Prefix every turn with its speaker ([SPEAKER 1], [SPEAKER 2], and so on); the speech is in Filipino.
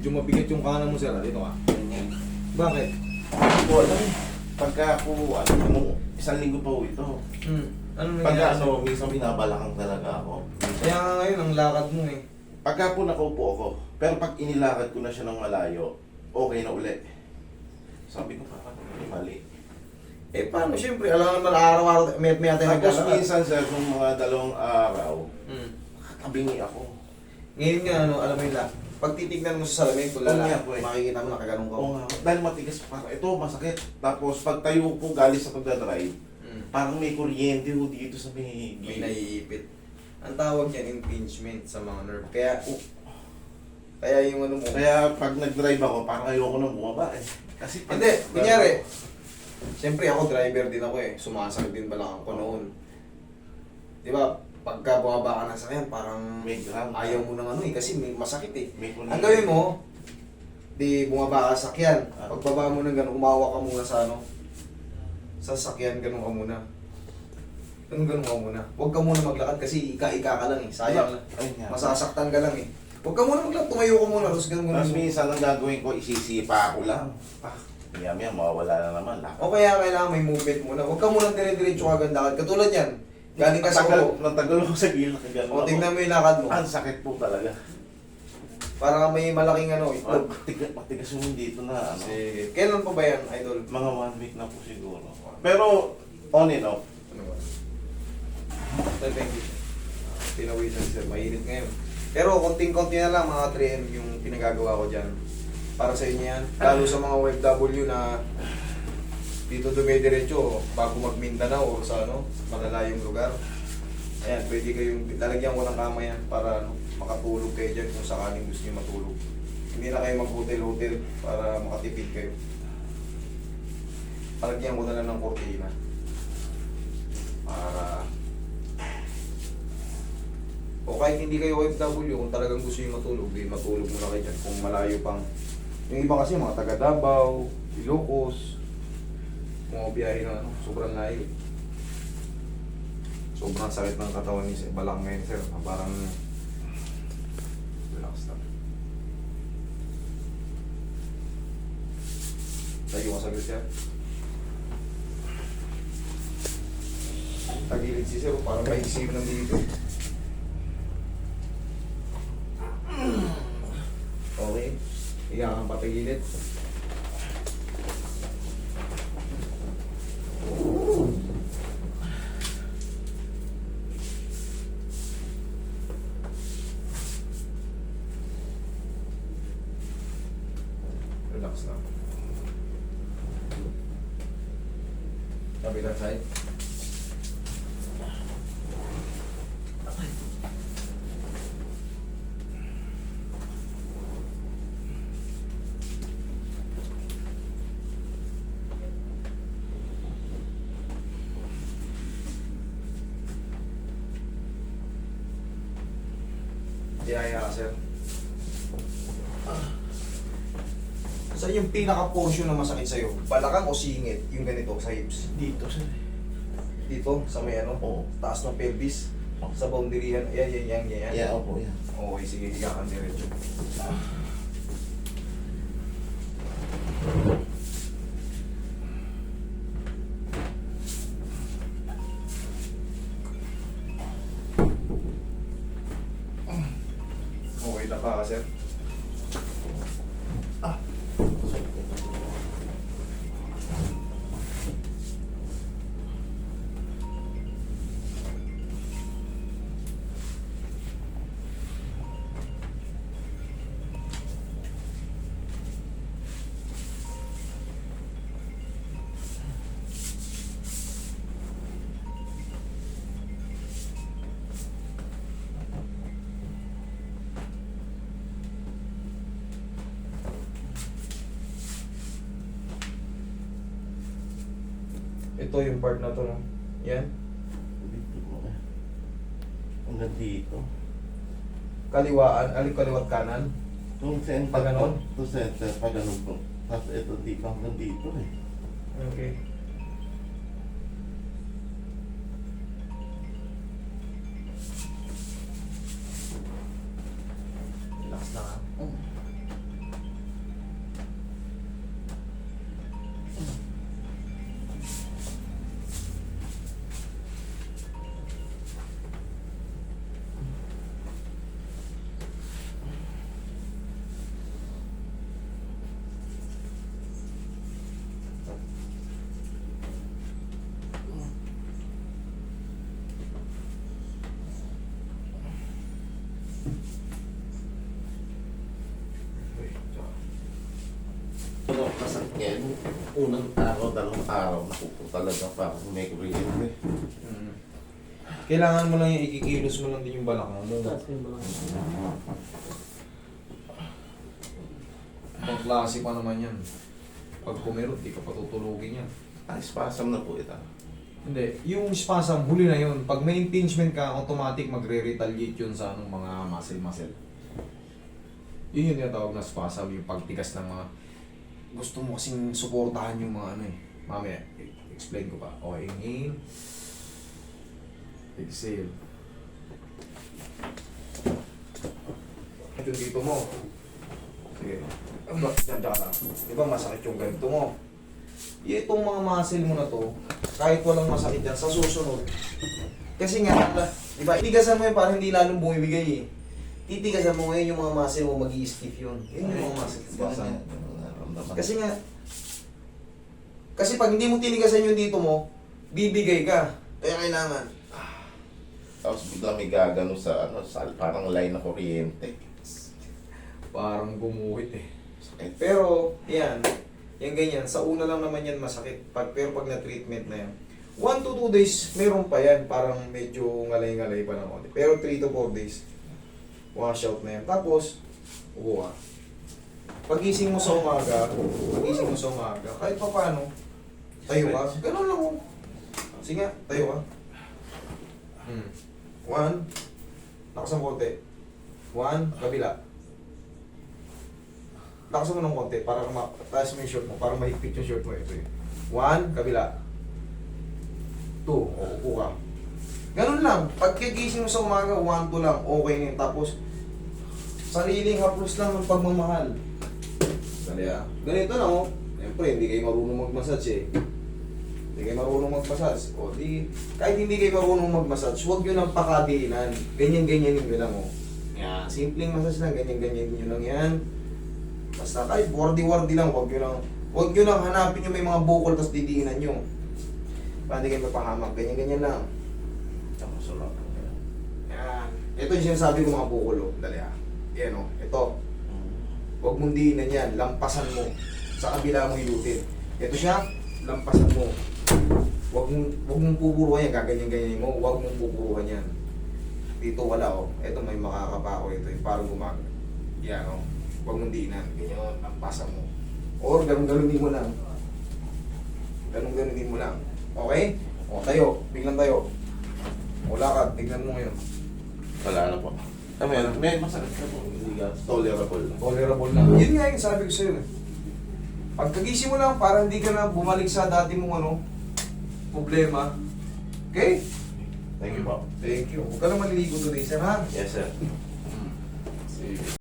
[SPEAKER 1] Medyo mabigat yung kanan mo, sir. ah. Dito ka. Bakit?
[SPEAKER 2] Hindi ko alam. Pagka ako, ano, nung isang linggo pa ho ito.
[SPEAKER 1] Hmm. Ano nangyari?
[SPEAKER 2] Pagka
[SPEAKER 1] sa'yo?
[SPEAKER 2] ano, minsan binabalakang talaga ako.
[SPEAKER 1] Kaya nga ngayon, ang lakad mo eh.
[SPEAKER 2] Pagka po nakaupo ako, pero pag inilakad ko na siya ng malayo, okay na uli. Sabi ko, parang mali.
[SPEAKER 1] Eh paano, siyempre, alam naman araw-araw, may may atay
[SPEAKER 2] Tapos
[SPEAKER 1] naglalakad.
[SPEAKER 2] minsan sir, kung mga dalawang araw,
[SPEAKER 1] Hmm.
[SPEAKER 2] tabingi ako.
[SPEAKER 1] Ngayon nga, ano, alam mo yun lang, pag titignan mo sa salamin, kung
[SPEAKER 2] Oo
[SPEAKER 1] lalaki,
[SPEAKER 2] nga eh.
[SPEAKER 1] makikita mo nakaganong ka.
[SPEAKER 2] Oo nga, dahil matigas para ito, masakit. Tapos pag tayo ko galing sa pagdadrive,
[SPEAKER 1] Hmm.
[SPEAKER 2] parang may kuryente ho dito sa may
[SPEAKER 1] May naiipit. Ang tawag niyan, impingement sa mga nerve. Kaya, kaya yung ano mo,
[SPEAKER 2] Kaya pag nag-drive ako, parang ayoko nang bumaba eh. Kasi pag-
[SPEAKER 1] Hindi, kunyari, siyempre ako driver din ako eh. Sumasakit din balakang ko noon. Di ba, pagka bumaba ka ng sakyan, parang
[SPEAKER 2] May ground.
[SPEAKER 1] ayaw mo ng ano eh, kasi may masakit eh.
[SPEAKER 2] May kuryente.
[SPEAKER 1] Ang gawin mo, di bumaba ka sa sakyan.
[SPEAKER 2] Ah.
[SPEAKER 1] Pagbaba mo ng gano'n, umawa ka muna sa ano, sa sakyan, gano'n ka muna. Ganun gano'n ka muna. Huwag ka muna maglakad kasi ika-ika ka lang eh. Sayang lang.
[SPEAKER 2] Ayun nga.
[SPEAKER 1] Masasaktan ka lang eh. Huwag ka muna maglakad, tumayo ka muna. Tapos ganun
[SPEAKER 2] Tapos
[SPEAKER 1] ganun.
[SPEAKER 2] minsan ang gagawin ko, isisipa ako lang. Ah, maya maya, mawawala na naman. Lakad.
[SPEAKER 1] O kaya kailangan may movement muna. Huwag ka muna dire-diretso agad lakad. Katulad yan. Galing ka sa ulo.
[SPEAKER 2] natagal ako sa gilid na gano'n
[SPEAKER 1] O tingnan mo yung lakad mo.
[SPEAKER 2] Ang sakit po talaga.
[SPEAKER 1] Para ka may malaking ano, itlog.
[SPEAKER 2] Matigas, matigas yung dito na ano.
[SPEAKER 1] Sige. Kailan pa ba yan, idol?
[SPEAKER 2] Mga one week na po siguro. Pero, on and off.
[SPEAKER 1] Ano ba? Well, thank you. Pinawisan sir, mainit ngayon. Pero konting-konti na lang mga 3M yung pinagagawa ko dyan. Para sa inyo yan. Lalo sa mga OFW na dito dumidiretso bago mag Mindanao o sa ano, malalayong lugar. Ayan, pwede kayong, lalagyan ko ng kama yan para ano, makatulog kayo dyan kung sakaling gusto nyo matulog. Hindi na kayo mag-hotel-hotel para makatipid kayo. Palagyan ko na lang ng kortina. Para o kahit hindi kayo OFW, kung talagang gusto nyo matulog, di matulog muna kayo dyan. Kung malayo pang... Yung iba kasi mga taga Davao, Ilocos, mga biyahe na ano, sobrang layo. Sobrang sakit ng katawan ni Sir. Balak ngayon, sir. Parang... Relax lang. Tayo ka saglit yan. Tagilid si Sir, parang may isip ng dito. Okay. Higa kang patagilid. Relax lang. Kabilang side. Tiyaya ka, sir. Sa yung pinaka-portion na masakit sa'yo, balakang o singit, yung ganito, sa hips.
[SPEAKER 2] Dito sir.
[SPEAKER 1] Dito, sa may ano,
[SPEAKER 2] Oo.
[SPEAKER 1] taas ng pelvis, sa boundary yan, yan, yan, yan, yan.
[SPEAKER 2] Yeah, opo yan.
[SPEAKER 1] Okay, sige, higa kang diretso. Okay na ka, sir. Ito yung part na to, no? Yan.
[SPEAKER 2] Dito po eh. Hanggang dito.
[SPEAKER 1] Kaliwaan, alin kaliwat kanan.
[SPEAKER 2] Itong center
[SPEAKER 1] Pag ganon?
[SPEAKER 2] Itong center, pag ganun po. Tapos ito dito hanggang dito eh.
[SPEAKER 1] Okay. Relax na ka.
[SPEAKER 2] Ngayon, unang araw, dalawang araw, naku po talaga parang may kuryente.
[SPEAKER 1] Mm. Kailangan mo lang yung ikikilos mo lang din yung balakang mo. Pang klase pa naman yan. Pag pumirot, di ka patutulugin yan.
[SPEAKER 2] Ay, spasm na po ito.
[SPEAKER 1] Hindi, yung spasm, huli na yun. Pag may impingement ka, automatic magre-retaliate yun sa anong mga muscle-muscle. Yun yung tinatawag na spasm, yung pagtigas ng mga... Gusto mo kasing suportahan yung mga ano eh. Mamaya, explain ko pa. Okay, inhale. Exhale. Ito dito mo. Sige. Diyan, diyan lang. Di masakit yung ganito mo? Itong mga muscle mo na to, kahit walang masakit yan, sa susunod. Kasi nga, di ba, itigasan mo yun para hindi lalong bumibigay eh. Titigasan mo ngayon yung mga muscle mo, mag stiff yun. Yun yung mga muscle.
[SPEAKER 2] Spasm.
[SPEAKER 1] Kasi, kasi nga, kasi pag hindi mo tinigasan yung dito mo, bibigay ka. Kaya kailangan.
[SPEAKER 2] Tapos bigla may gagano sa ano, sa parang line na kuryente.
[SPEAKER 1] Parang gumuhit eh.
[SPEAKER 2] Sakit.
[SPEAKER 1] Pero, yan. Yan ganyan. Sa una lang naman yan masakit. Pag, pero pag na-treatment na yan, 1 to 2 days, meron pa yan. Parang medyo ngalay-ngalay pa ng konti. Pero 3 to 4 days, wash out na yan. Tapos, ka. Pagising mo sa umaga, pagising mo sa umaga, kahit pa paano, tayo ka. Ganun lang oh. Sige nga, tayo ka. Hmm. One, lakas ng konti. One, kabila. Lakasan mo ng konti para ma taas mo yung short mo, para mahigpit yung short mo. Ito yun. One, kabila. Two, o, upo ka. Ganun lang. Pagkigising mo sa umaga, one, two lang. Okay na yun. Tapos, sariling haplos lang ng pagmamahal. Dali ah. Ganito lang oh. Siyempre, hindi kayo marunong mag-massage eh. Hindi kayo marunong mag-massage. O di, kahit hindi kayo marunong mag-massage, huwag nyo nang pakadiinan. Ganyan-ganyan nyo lang oh. Yan. Simpleng massage lang, ganyan-ganyan nyo lang yan. Basta kahit wardi-wardi lang, huwag nyo lang, huwag nyo lang hanapin yung may mga bukol tapos didiinan nyo. Hindi kayo mapahamak, ganyan-ganyan lang.
[SPEAKER 2] Tapos wala.
[SPEAKER 1] Yan. Ito yung sinasabi ko mga bukol, oh. Dali ah. Yan oh. Ito. Huwag mong diinan yan, lampasan mo. Sa kabila mo ilutin. Ito siya, lampasan mo. Huwag mong, huwag mong pupuruhan yan, gaganyan-ganyan mo. Huwag mong pupuruhan yan. Dito wala oh. Ito may makakapa ko ito, yung parang gumag. Yan oh. Huwag mong diinan. Ganyan, lampasan mo. Or ganun-ganunin mo lang. Ganun-ganunin mo lang. Okay? O tayo, biglang tayo. O lakad, tignan mo ngayon.
[SPEAKER 2] Wala na po. Ah, may, may masakit na po. Hindi ka tolerable na.
[SPEAKER 1] Tolerable na. Yun nga yung sabi ko sa'yo eh. Pagkagising mo lang, para hindi ka na bumalik sa dati mong ano, problema. Okay?
[SPEAKER 2] Thank you po.
[SPEAKER 1] Thank you. Huwag ka na maliligo today, sir, ha?
[SPEAKER 2] Yes, sir.
[SPEAKER 1] Sige.